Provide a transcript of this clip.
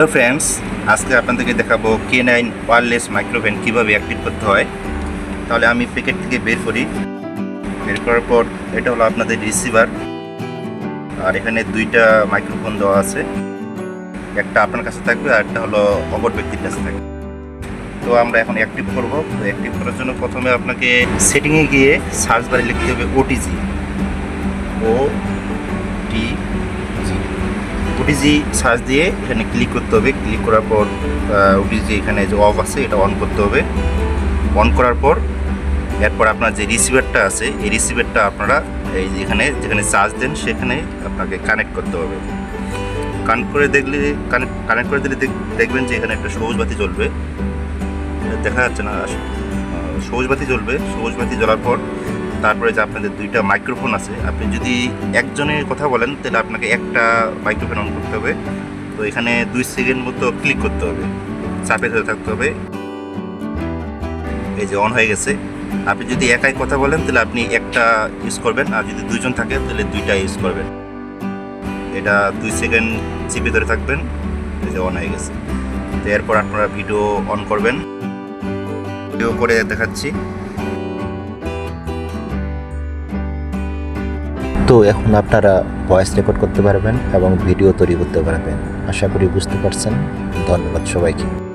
Hello friends আজকে আপনাদেরকে দেখাবো কে নাইন ওয়ারলেস মাইক্রোভেন কীভাবে অ্যাক্টিভ করতে হয়। তাহলে আমি প্যাকেট থেকে বের করি। বের করার পর এটা হলো আপনাদের রিসিভার আর এখানে দুইটা মাইক্রোফোন দেওয়া আছে। একটা আপনার কাছে থাকবে আর একটা হলো অপর ব্যক্তির কাছে থাকবে। তো আমরা এখন অ্যাক্টিভ করব। তো অ্যাক্টিভ করার জন্য প্রথমে আপনাকে সেটিংয়ে গিয়ে সার্চ বারে লিখতে হবে ওটিজি ও ওটিজি সার্চ দিয়ে এখানে ক্লিক করতে হবে। ক্লিক করার পর ওটিজি এখানে যে অফ আছে, এটা অন করতে হবে। অন করার পর, এরপর আপনার যে রিসিভারটা আছে, এই রিসিভারটা আপনারা এই যেখানে যেখানে চার্জ দেন, সেখানে আপনাকে কানেক্ট করতে হবে। কানেক্ট করে দেখলে কানেক্ট কানেক্ট করে দিলে দেখ- দেখবেন যে এখানে একটা সবুজ বাতি জ্বলবে। দেখা যাচ্ছে না সবুজ বাতি জ্বলবে। সবুজ বাতি জ্বলার পর তারপরে যে আপনাদের দুইটা মাইক্রোফোন আছে, আপনি যদি একজনের কথা বলেন, তাহলে আপনাকে একটা মাইক্রোফোন অন করতে হবে। তো এখানে দুই সেকেন্ড মতো ক্লিক করতে হবে। চাপে ধরে থাকতে হবে। এই যে অন হয়ে গেছে। আপনি যদি একাই কথা বলেন, তাহলে আপনি একটা ইউজ করবেন। আর যদি দুইজন থাকে, তাহলে দুইটা ইউজ করবেন। এটা দুই সেকেন্ড চিপে ধরে থাকবেন। এই যে অন হয়ে গেছে। তো এরপর আপনারা ভিডিও অন করবেন। ভিডিও করে দেখাচ্ছি। তো এখন আপনারা ভয়েস রেকর্ড করতে পারবেন এবং ভিডিও তৈরি করতে পারবেন। আশা করি বুঝতে পারছেন। ধন্যবাদ সবাইকে।